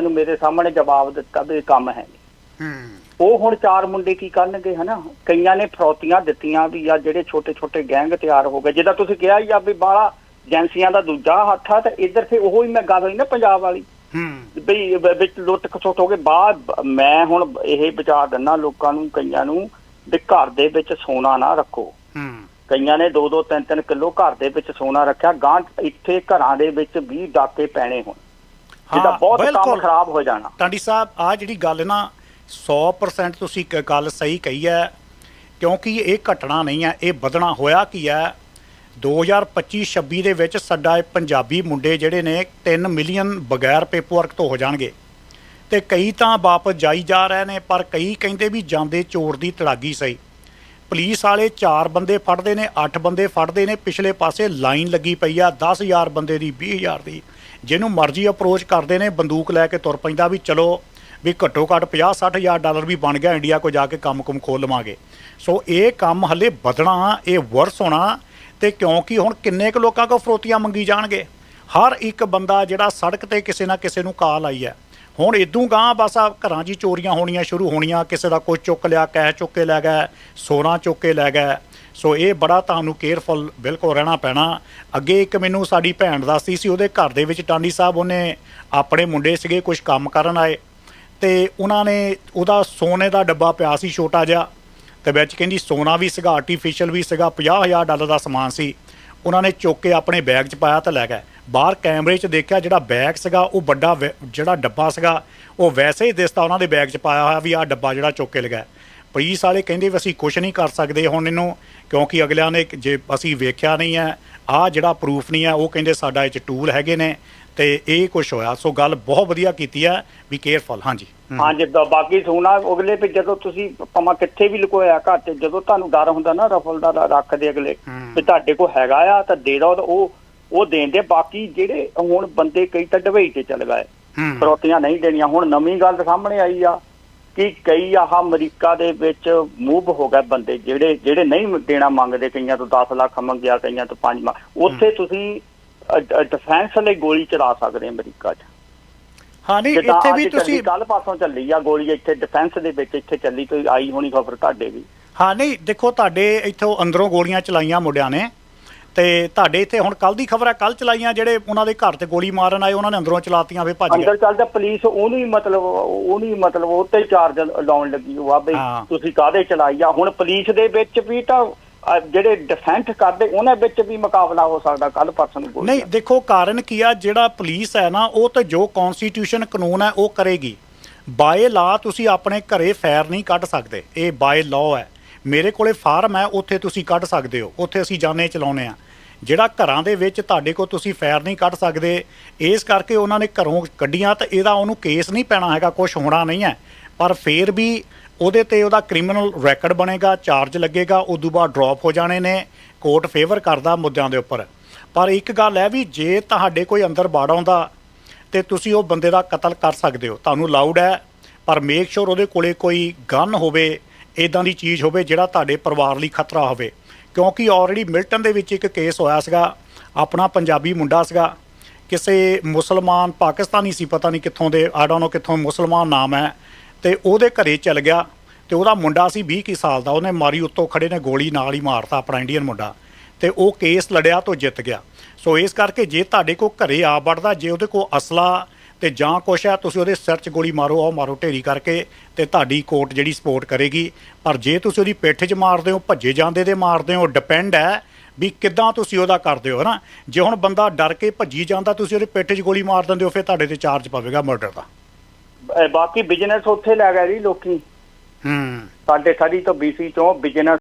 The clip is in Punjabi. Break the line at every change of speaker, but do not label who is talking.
ਨੂੰ ਮੇਰੇ ਸਾਹਮਣੇ ਜਵਾਬ ਦਿੱਤਾ ਵੀ ਕੰਮ ਹੈ
ਹੂੰ।
ਉਹ ਹੁਣ ਚਾਰ ਮੁੰਡੇ ਕੀ ਕਰਨਗੇ ਹਨਾ? ਕਈਆਂ ਨੇ ਫਰੌਤੀਆਂ ਦਿੱਤੀਆਂ ਵੀ ਆ ਜਿਹੜੇ ਛੋਟੇ ਛੋਟੇ ਗੈਂਗ ਤਿਆਰ ਹੋ ਗਏ। ਜਿੱਦਾਂ ਤੁਸੀਂ ਕਿਹਾ ਹੀ ਆ ਵੀ ਬਾਹਲਾ ਏਜੰਸੀਆਂ ਦਾ ਦੂਜਾ ਹੱਥ ਆ ਤੇ ਇੱਧਰ ਫੇ ਉਹੀ ਮੈਂ ਗੱਲ ਹੋਈ ਨਾ ਪੰਜਾਬ ਵਾਲੀ।
ਹੂੰ।
ਵ- ਵਿੱਚ ਲੁੱਟ ਖਸੁੱਟ ਹੋ ਗਏ ਬਾਅਦ ਮੈਂ ਹੁਣ ਇਹ ਵਿਚਾਰ ਦਿੰਦਾ ਲੋਕਾਂ ਨੂੰ ਕਈਆਂ ਨੂੰ ਵੀ ਘਰ ਦੇ ਵਿੱਚ ਸੋਨਾ ਨਾ ਰੱਖੋ।
ਹੂੰ।
ਕਈਆਂ ਨੇ 2-2 3-3 ਕਿਲੋ ਘਰ ਦੇ ਵਿੱਚ ਸੋਨਾ ਰੱਖਿਆ। ਗਾਂ ਇੱਥੇ ਘਰਾਂ ਦੇ ਵਿੱਚ ਵੀ ਡਾਕੇ ਪੈਣੇ ਹੁਣ। ਜਿਹਦਾ ਬਹੁਤ ਕੰਮ
ਬਿਲਕੁਲ।
ਖਰਾਬ ਹੋ ਜਾਣਾ।
ਟਾਂਡੀ ਸਾਹਿਬ ਆ ਜਿਹੜੀ ਗੱਲ ਨਾ 100% ਤੁਸੀਂ ਇੱਕ ਗੱਲ ਸਹੀ ਕਹੀ ਹੈ ਕਿਉਂਕਿ ਇਹ ਘਟਨਾ ਨਹੀਂ ਹੈ ਇਹ ਵਧਣਾ ਹੋਇਆ ਕੀ ਹੈ? 2025-26 ਦੇ ਵਿੱਚ ਸਾਡਾ ਇਹ ਪੰਜਾਬੀ ਮੁੰਡੇ ਜਿਹੜੇ ਨੇ 3 ਮਿਲੀਅਨ ਬਗੈਰ ਪੇਪਰਵਰਕ ਤੋਂ ਹੋ ਜਾਣਗੇ। ਤੇ ਕਈ ਤਾਂ ਵਾਪਸ ਜਾਈ ਜਾ ਰਹੇ ਨੇ ਪਰ ਕਈ ਕਹਿੰਦੇ ਵੀ ਜਾਂਦੇ ਚੋਰ ਦੀ ਤੜਾਗੀ ਸਹੀ। ਪੁਲਿਸ ਵਾਲੇ 4 ਬੰਦੇ ਫੜਦੇ ਨੇ 8 ਬੰਦੇ ਫੜਦੇ ਨੇ, ਪਿਛਲੇ ਪਾਸੇ ਲਾਈਨ ਲੱਗੀ ਪਈ ਆ 10000 ਬੰਦੇ ਦੀ 20000 ਦੀ। ਜਿਹਨੂੰ ਮਰਜ਼ੀ ਅਪਰੋਚ ਕਰਦੇ ਨੇ, ਬੰਦੂਕ ਲੈ ਕੇ ਤੁਰ ਪੈਂਦਾ ਵੀ ਚਲੋ ਵੀ ਘੱਟੋ ਘੱਟ 50 60000 ਡਾਲਰ ਵੀ ਬਣ ਗਿਆ ਇੰਡੀਆ ਕੋ ਜਾ ਕੇ ਕੰਮ ਕੁਮ ਖੋਲ ਲਵਾਂਗੇ। ਸੋ ਇਹ ਕੰਮ ਹਲੇ ਵਧਣਾ, ਇਹ ਵਰਸ ਹੋਣਾ ਤੇ ਕਿਉਂਕਿ ਹੁਣ ਕਿੰਨੇ ਕੁ ਲੋਕਾਂ ਕੋ ਫਰੋਤੀਆਂ ਮੰਗੀ ਜਾਣਗੇ? ਹਰ ਇੱਕ ਬੰਦਾ ਜਿਹੜਾ ਸੜਕ ਤੇ ਕਿਸੇ ਨਾ ਕਿਸੇ ਨੂੰ ਕਾਲ ਆਈ ਹੈ। ਹੁਣ ਇਦੋਂ ਗਾਂ ਬਸ ਆ ਘਰਾਂ 'ਚ ਹੀ ਚੋਰੀਆਂ ਹੋਣੀਆਂ ਸ਼ੁਰੂ ਹੋਣੀਆਂ, ਕਿਸੇ ਦਾ ਕੁਝ ਚੁੱਕ ਲਿਆ, ਕੈਸ਼ ਚੁੱਕ ਕੇ ਲੈ ਗਏ, ਸੋਨਾ ਚੁੱਕ ਕੇ ਲੈ ਗਏ। ਸੋ ਇਹ ਬੜਾ ਤੁਹਾਨੂੰ ਕੇਅਰਫੁਲ ਬਿਲਕੁਲ ਰਹਿਣਾ ਪੈਣਾ। ਅੱਗੇ ਇੱਕ ਮੈਨੂੰ ਸਾਡੀ ਭੈਣ ਦੱਸਦੀ ਸੀ, ਉਹਦੇ ਘਰ ਦੇ ਵਿੱਚ ਟਾਂਡੀ ਸਾਹਿਬ, ਉਹਨੇ ਆਪਣੇ ਮੁੰਡੇ ਸੀਗੇ ਕੁਝ ਕੰਮ ਕਰਨ ਆਏ। ਤੇ ਉਹਨਾਂ ਨੇ ਉਹਦਾ ਸੋਨੇ ਦਾ ਡੱਬਾ ਪਿਆ ਸੀ ਛੋਟਾ ਜਿਹਾ, ਤੇ ਵਿੱਚ ਕਹਿੰਦੀ ਸੋਨਾ ਵੀ ਸੀਗਾ ਆਰਟੀਫੀਸ਼ੀਅਲ ਵੀ ਸੀਗਾ 50000 ਡਾਲਰ ਦਾ ਸਮਾਨ ਸੀ। ਉਹਨਾਂ ਨੇ ਚੁੱਕ ਕੇ ਆਪਣੇ ਬੈਗ 'ਚ ਪਾਇਆ ਤੇ ਲੈ ਗਏ। ਬਾਹਰ ਕੈਮਰੇ 'ਚ ਦੇਖਿਆ ਜਿਹੜਾ ਬੈਗ ਸੀਗਾ ਉਹ ਵੱਡਾ ਜਿਹੜਾ ਡੱਬਾ ਸੀਗਾ ਉਹ ਵੈਸੇ ਹੀ ਦਿਸਦਾ ਉਹਨਾਂ ਦੇ ਬੈਗ 'ਚ ਪਾਇਆ ਹੋਇਆ ਵੀ ਆਹ ਡੱਬਾ ਜਿਹੜਾ ਚੁੱਕ ਕੇ ਲਗਾ ਪੁਲਿਸ ਵਾਲੇ ਕਹਿੰਦੇ ਵੀ ਅਸੀਂ ਕੁਝ ਨਹੀਂ ਕਰ ਸਕਦੇ ਹੁਣ ਇਹਨੂੰ ਕਿਉਂਕਿ ਅਗਲਿਆਂ ਨੇ ਜੇ ਅਸੀਂ ਵੇਖਿਆ ਨਹੀਂ ਹੈ ਆਹ ਜਿਹੜਾ ਪ੍ਰੂਫ ਨਹੀਂ ਹੈ ਉਹ ਕਹਿੰਦੇ ਸਾਡਾ ਇਹ 'ਚ ਟੂਲ ਹੈਗੇ ਨੇ ਤੇ ਇਹ ਕੁਝ ਹੋਇਆ। ਸੋ ਗੱਲ ਬਹੁਤ ਵਧੀਆ ਕੀਤੀ ਹੈ ਵੀ ਕੇਅਰਫੁਲ ਹਾਂਜੀ।
ਹਾਂ। ਜਿੱਦਾਂ ਬਾਕੀ ਸੋਨਾ ਅਗਲੇ ਵੀ ਜਦੋਂ ਤੁਸੀਂ ਭਾਵੇਂ ਕਿੱਥੇ ਵੀ ਲੁਕੋਇਆ ਘਰ ਤੇ ਜਦੋਂ ਤੁਹਾਨੂੰ ਡਰ ਹੁੰਦਾ ਨਾ ਰਫਲ ਦਾ ਰੱਖਦੇ ਅਗਲੇ। ਵੀ ਤੁਹਾਡੇ ਕੋਲ ਹੈਗਾ ਆ ਤਾਂ ਦੇ ਦੋ ਤਾਂ ਉਹ ਉਹ ਦੇਂਦੇ ਬਾਕੀ ਜਿਹੜੇ ਹੁਣ ਬੰਦੇ ਕਈ ਤਾਂ ਡਬਈ ਤੇ ਚਲ ਗਏ। ਫਰੋਤੀਆਂ ਨਹੀਂ ਦੇਣੀਆਂ ਹੁਣ ਨਵੀਂ ਗੱਲ ਸਾਹਮਣੇ ਆਈ ਆ ਕਿ ਕਈ ਆਹ ਅਮਰੀਕਾ ਦੇ ਵਿੱਚ ਮੂਵ ਹੋ ਗਏ ਬੰਦੇ ਜਿਹੜੇ ਜਿਹੜੇ ਨਹੀਂ ਦੇਣਾ ਮੰਗਦੇ ਕਈਆਂ ਤੋਂ 10 ਲੱਖ ਮੰਗਿਆ ਕਈਆਂ ਤੋਂ 5 ਮੰਗ ਉੱਥੇ ਤੁਸੀਂ ਡਿਫੈਂਸ ਲਈ ਗੋਲੀ ਚਲਾ ਸਕਦੇ ਅਮਰੀਕਾ 'ਚ।
ਹਾਂ ਨਹੀਂ ਇੱਥੇ ਵੀ ਤੁਸੀਂ
ਕੱਲ ਪਾਸੋਂ ਚੱਲੀ ਆ ਗੋਲੀ ਇੱਥੇ ਡਿਫੈਂਸ ਦੇ ਵਿੱਚ ਇੱਥੇ ਚੱਲੀ ਕੋਈ ਆਈ ਹੋਣੀ ਖਬਰ ਤੁਹਾਡੇ ਵੀ।
ਹਾਂ ਨਹੀਂ ਦੇਖੋ ਤੁਹਾਡੇ ਇੱਥੋਂ ਅੰਦਰੋਂ ਗੋਲੀਆਂ ਚਲਾਈਆਂ ਮੁੰਡਿਆਂ ਨੇ ਤੇ ਤੁਹਾਡੇ ਇੱਥੇ ਹੁਣ ਕੱਲ ਦੀ ਖਬਰ ਹੈ ਕੱਲ ਚਲਾਈਆਂ ਜਿਹੜੇ ਉਹਨਾਂ ਦੇ ਘਰ ਤੇ ਗੋਲੀ ਮਾਰਨ ਆਏ ਉਹਨਾਂ ਨੇ ਅੰਦਰੋਂ ਚਲਾਤੀਆਂ ਫੇ ਭੱਜ
ਅੰਦਰ
ਗਏ
ਚੱਲਦਾ ਪੁਲਿਸ ਉਹਨੂੰ ਹੀ ਮਤਲਬ ਉਹਨੂੰ ਹੀ ਮਤਲਬ ਉਹ ਤੇ ਚਾਰਜ ਲਾਉਣ ਲੱਗੀ ਉਹ ਆ ਬਈ
ਹਾਂ।
ਤੁਸੀਂ ਕਾਹਦੇ ਚਲਾਈ ਆ? ਹੁਣ ਪੁਲਿਸ ਦੇ ਵਿੱਚ ਵੀ ਤਾਂ ਅਹ, ਜਿਹੜੇ ਡਿਫੈਂਸ ਕਰਦੇ ਉਹਨਾਂ ਵਿੱਚ ਵੀ ਮੁਕਾਬਲਾ ਹੋ ਸਕਦਾ ਕੱਲ ਪਰਸੋਂ ਨੂੰ ਗੋਲੀ
ਨਹੀਂ। ਦੇਖੋ ਕਾਰਨ ਕੀ ਆ? ਜਿਹੜਾ ਪੁਲਿਸ ਹੈ ਨਾ ਉਹ ਤਾਂ ਜੋ ਕਨਸਟੀਟਿਊਸ਼ਨ ਕਾਨੂੰਨ ਹੈ ਉਹ ਕਰੇਗੀ। ਬਾਏ ਲਾ ਤੁਸੀਂ ਆਪਣੇ ਘਰੇ ਫੈਰ ਨਹੀਂ ਕੱਢ ਸਕਦੇ। ਇਹ ਬਾਏ ਲਾਅ ਹੈ। ਮੇਰੇ ਕੋਲੇ ਫਾਰਮ ਹੈ, ਉੱਥੇ ਤੁਸੀਂ ਕੱਢ ਸਕਦੇ ਹੋ। ਉੱਥੇ ਅਸੀਂ ਜਾਣੇ ਚਲਾਉਨੇ ਆ। ਜਿਹੜਾ ਘਰਾਂ ਦੇ ਵਿੱਚ ਤੁਹਾਡੇ ਕੋਲ ਤੁਸੀਂ ਫੈਰ ਨਹੀਂ ਕੱਢ ਸਕਦੇ, ਇਸ ਕਰਕੇ ਉਹਨਾਂ ਨੇ ਘਰੋਂ ਕੱਢੀਆਂ ਤਾਂ ਇਹਦਾ ਉਹਨੂੰ ਕੇਸ ਨਹੀਂ ਪੈਣਾ ਹੈਗਾ ਕੁਝ ਹੋਣਾ ਨਹੀਂ ਹੈ। ਪਰ ਫੇਰ ਵੀ ਉਹਦੇ ਤੇ ਉਹਦਾ ਕ੍ਰਿਮੀਨਲ ਰੈਕੋਰਡ ਬਣੇਗਾ ਚਾਰਜ ਲੱਗੇਗਾ, ਉਦੋਂ ਬਾਅਦ ਡ੍ਰੌਪ ਹੋ ਜਾਣੇ ਨੇ ਕੋਰਟ ਫੇਵਰ ਕਰਦਾ ਮੁੱਦਿਆਂ ਦੇ ਉੱਪਰ। ਪਰ ਇੱਕ ਗੱਲ ਹੈ ਵੀ ਜੇ ਤੁਹਾਡੇ ਕੋਈ ਅੰਦਰ ਬਾੜ ਆਉਂਦਾ ਤੇ ਤੁਸੀਂ ਉਹ ਬੰਦੇ ਦਾ ਕਤਲ ਕਰ ਸਕਦੇ ਹੋ। ਤੁਹਾਨੂੰ ਲਾਊਡ ਹੈ, ਪਰ ਮੇਕ ਸ਼ੋਰ ਉਹਦੇ ਕੋਲੇ ਕੋਈ ਗਨ ਹੋਵੇ ਇਦਾਂ ਦੀ ਚੀਜ਼ ਹੋਵੇ ਜਿਹੜਾ ਤੁਹਾਡੇ ਪਰਿਵਾਰ ਲਈ ਖਤਰਾ ਹੋਵੇ। ਕਿਉਂਕਿ ਆਲਰੇਡੀ ਮਿਲਟਨ ਦੇ ਵਿੱਚ ਇੱਕ ਕੇਸ ਹੋਇਆ ਸੀਗਾ, ਆਪਣਾ ਪੰਜਾਬੀ ਮੁੰਡਾ ਸੀਗਾ। ਕਿਸੇ ਮੁਸਲਮਾਨ ਪਾਕਿਸਤਾਨੀ ਸੀ, ਪਤਾ ਨਹੀਂ ਕਿੱਥੋਂ ਦੇ ਆਈ ਡੋਨਟ ਨੋ ਕਿੱਥੋਂ ਮੁਸਲਮਾਨ ਨਾਮ ਹੈ। ਤੇ ਉਹਦੇ ਘਰੇ ਚਲ ਗਿਆ ਤੇ ਉਹਦਾ ਮੁੰਡਾ ਸੀ 20 ਕੀ ਸਾਲ ਦਾ, ਉਹਨੇ ਮਾਰੀ ਉੱਤੋਂ ਖੜੇ ਨੇ ਗੋਲੀ ਨਾਲ ਹੀ ਮਾਰਤਾ ਆਪਣਾ ਇੰਡੀਅਨ ਮੁੰਡਾ। ਤੇ ਉਹ ਕੇਸ ਲੜਿਆ ਤੋਂ ਜਿੱਤ ਗਿਆ। ਸੋ ਇਸ ਕਰਕੇ ਜੇ ਤੁਹਾਡੇ ਕੋਲ ਘਰੇ ਆ ਵੜਦਾ, ਜੇ ਉਹਦੇ ਕੋਲ ਅਸਲਾ ਤੇ ਜਾਂ ਕੁਛ ਹੈ ਤੁਸੀਂ ਉਹਦੇ ਸਿਰ 'ਚ ਗੋਲੀ ਮਾਰੋ ਉਹ ਮਾਰੋ ਢੇਰੀ ਕਰਕੇ ਤੇ ਤੁਹਾਡੀ ਕੋਰਟ ਜਿਹੜੀ ਸਪੋਰਟ ਕਰੇਗੀ। ਪਰ ਜੇ ਤੁਸੀਂ ਉਹਦੀ ਪਿੱਠ 'ਚ ਮਾਰਦੇ ਹੋ ਭੱਜੇ ਜਾਂਦੇ ਦੇ ਮਾਰਦੇ ਹੋ ਡਿਪੈਂਡ ਹੈ ਵੀ ਕਿੱਦਾਂ ਤੁਸੀਂ ਉਹਦਾ ਕਰਦੇ ਹੋ ਨਾ ਜੇ ਹੁਣ ਬੰਦਾ ਡਰ ਕੇ ਭੱਜੀ ਜਾਂਦਾ ਤੁਸੀਂ ਉਹਦੇ ਪਿੱਠ 'ਚ ਗੋਲੀ ਮਾਰ ਦਿੰਦੇ ਹੋ ਫਿਰ ਤੁਹਾਡੇ ਤੇ ਚਾਰਜ ਪਵੇਗਾ ਮਰਡਰ ਦਾ।
ਬਾਕੀ ਬਿਜ਼ਨਸ ਉੱਥੇ ਲੈ ਗਏ ਜੀ ਲੋਕੀ।
ਹੂੰ।
ਸਾਡੇ ਖੜੀ ਤੋਂ ਬੀਸੀ ਬਿਜ਼ਨਸ